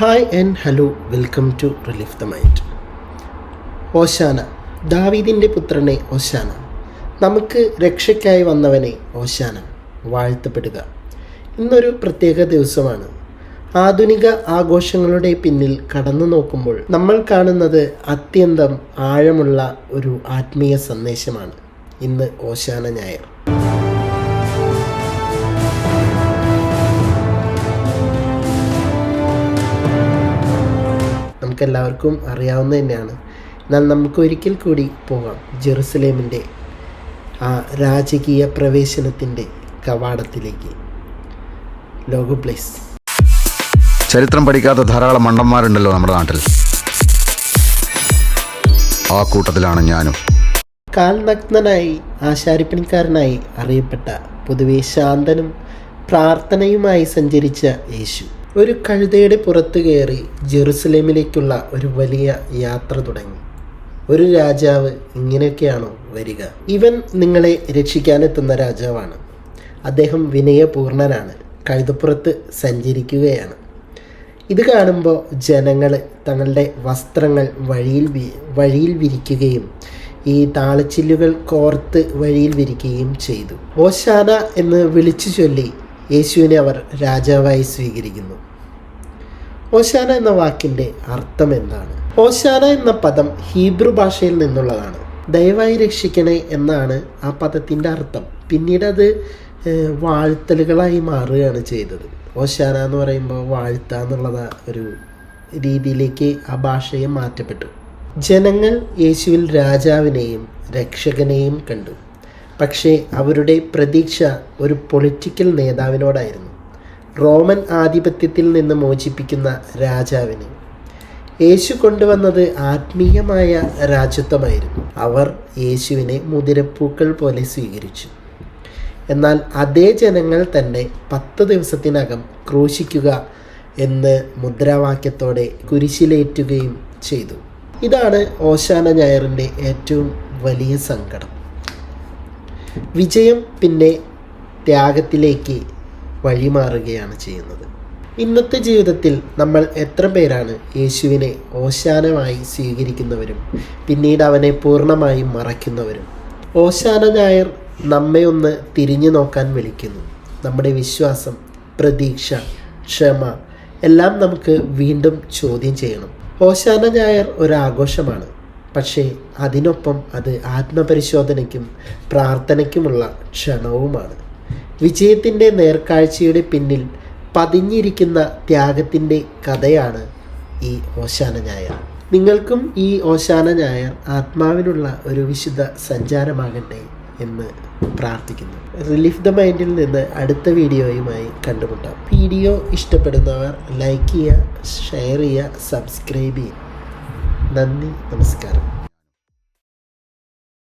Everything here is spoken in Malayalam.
Hi and hello welcome to relief the mind ഓശാന. ദാവീദിന്റെ പുത്രനെ ഓശാന. നമുക്ക് രക്ഷയ്ക്കായി വന്നവനെ ഓശാന. വാഴ്ത്തപ്പെടുക. ഇന്നൊരു പ്രത്യേക ദിവസമാണ്. ആധുനിക ആഘോഷങ്ങളുടെ പിന്നിൽ കടന്നു നോക്കുമ്പോൾ നമ്മൾ കാണുന്നത് അത്യന്തം ആഴമുള്ള ഒരു ആത്മീയ സന്ദേശമാണ്. ഇന്ന് ഓശാന ഞായർ. നമുക്കെല്ലാവർക്കും അറിയാവുന്ന തന്നെയാണ്. എന്നാൽ നമുക്ക് ഒരിക്കൽ കൂടി പോകാം. ജെറുസലേമിന്റെ ആ രാജകീയ പ്രവേശനത്തിന്റെ കവാടത്തിലേക്ക്. ലോഗോ പ്ലേസ് ചരിത്രം പഠിക്കാത്ത ധാരാളം മണ്ടന്മാരുണ്ടല്ലോ നമ്മുടെ നാട്ടിൽ. ആ കൂട്ടത്തിലാണ് ഞാനും. കാൽനഗ്നനായി ആശാരിപ്പണിക്കാരനായി അറിയപ്പെട്ട പൊതുവെ ശാന്തനും പ്രാർത്ഥനയുമായി സഞ്ചരിച്ച യേശു. ഒരു കഴുതയുടെ പുറത്ത് കയറി ജെറുസലേമിലേക്കുള്ള ഒരു വലിയ യാത്ര തുടങ്ങി. ഒരു രാജാവ് ഇങ്ങനെയൊക്കെയാണോ വരിക? ഇവൻ നിങ്ങളെ രക്ഷിക്കാനെത്തുന്ന രാജാവാണ്. അദ്ദേഹം വിനയപൂർണനാണ്. കഴുതപ്പുറത്ത് സഞ്ചരിക്കുകയാണ്. ഇത് കാണുമ്പോൾ ജനങ്ങൾ തങ്ങളുടെ വസ്ത്രങ്ങൾ വഴിയിൽ വഴിയിൽ വിരിക്കുകയും ഈ താളച്ചില്ലുകൾ കോർത്ത് വഴിയിൽ വിരിക്കുകയും ചെയ്തു. ഓശാന എന്ന് വിളിച്ചു ചൊല്ലി യേശുവിനെ അവർ രാജാവായി സ്വീകരിക്കുന്നു. ഓശാന എന്ന വാക്കിന്റെ അർത്ഥം എന്താണ്? ഓശാന എന്ന പദം ഹീബ്രു ഭാഷയിൽ നിന്നുള്ളതാണ്. ദയവായി രക്ഷിക്കണേ എന്നാണ് ആ പദത്തിന്റെ അർത്ഥം. പിന്നീട് അത് വാഴ്ത്തലുകളായി മാറുകയാണ് ചെയ്തത്. ഓശാന എന്ന് പറയുമ്പോൾ വാഴ്ത്ത എന്നുള്ളത് ഒരു രീതിയിലേക്ക് ആ ഭാഷയെ മാറ്റപ്പെട്ടു. ജനങ്ങൾ യേശുവിൽ രാജാവിനെയും രക്ഷകനെയും കണ്ടു. പക്ഷേ അവരുടെ പ്രതീക്ഷ ഒരു പൊളിറ്റിക്കൽ നേതാവിനോടായിരുന്നു. റോമൻ ആധിപത്യത്തിൽ നിന്ന് മോചിപ്പിക്കുന്ന രാജാവിന്. യേശു കൊണ്ടുവന്നത് ആത്മീയമായ രാജ്യത്വമായിരുന്നു. അവർ യേശുവിനെ മുതിരപ്പൂക്കൾ പോലെ സ്വീകരിച്ചു. എന്നാൽ അതേ ജനങ്ങൾ തന്നെ പത്ത് ദിവസത്തിനകം ക്രൂശിക്കുക എന്ന് മുദ്രാവാക്യത്തോടെ കുരിശിലേറ്റുകയും ചെയ്തു. ഇതാണ് ഓശാന ഞായറിന്റെ ഏറ്റവും വലിയ സങ്കടം. വിജയം പിന്നെ ത്യാഗത്തിലേക്ക് വഴിമാറുകയാണ് ചെയ്യുന്നത്. ഇന്നത്തെ ജീവിതത്തിൽ നമ്മൾ എത്ര പേരാണ് യേശുവിനെ ഓശാനമായി സ്വീകരിക്കുന്നവരും പിന്നീട് അവനെ പൂർണമായും മറയ്ക്കുന്നവരും? ഓശാന ഞായർ നമ്മെ ഒന്ന് തിരിഞ്ഞു നോക്കാൻ വിളിക്കുന്നു. നമ്മുടെ വിശ്വാസം പ്രതീക്ഷ ക്ഷമ എല്ലാം നമുക്ക് വീണ്ടും ചോദ്യം ചെയ്യണം. ഓശാന ഞായർ ഒരു ആഘോഷമാണ്. പക്ഷേ അതിനൊപ്പം അത് ആത്മപരിശോധനയ്ക്കും പ്രാർത്ഥനയ്ക്കുമുള്ള ക്ഷണവുമാണ്. വിജയത്തിന്റെ നേർക്കാഴ്ചയുടെ പിന്നിൽ പതിഞ്ഞിരിക്കുന്ന ത്യാഗത്തിന്റെ കഥയാണ് ഈ ഓശാന ഞായർ. നിങ്ങൾക്കും ഈ ഓശാന ഞായർ ആത്മാവിനുള്ള ഒരു വിശുദ്ധ സഞ്ചാരമാകട്ടെ എന്ന് പ്രാർത്ഥിക്കുന്നു. റിലീഫ് ദ മൈൻഡിൽ നിന്ന് അടുത്ത വീഡിയോയുമായി കണ്ടുമുട്ടാം. വീഡിയോ ഇഷ്ടപ്പെടുന്നവർ ലൈക്ക് ചെയ്യുക ഷെയർ ചെയ്യുക സബ്സ്ക്രൈബ് ചെയ്യുക. നന്ദി നമസ്കാരം.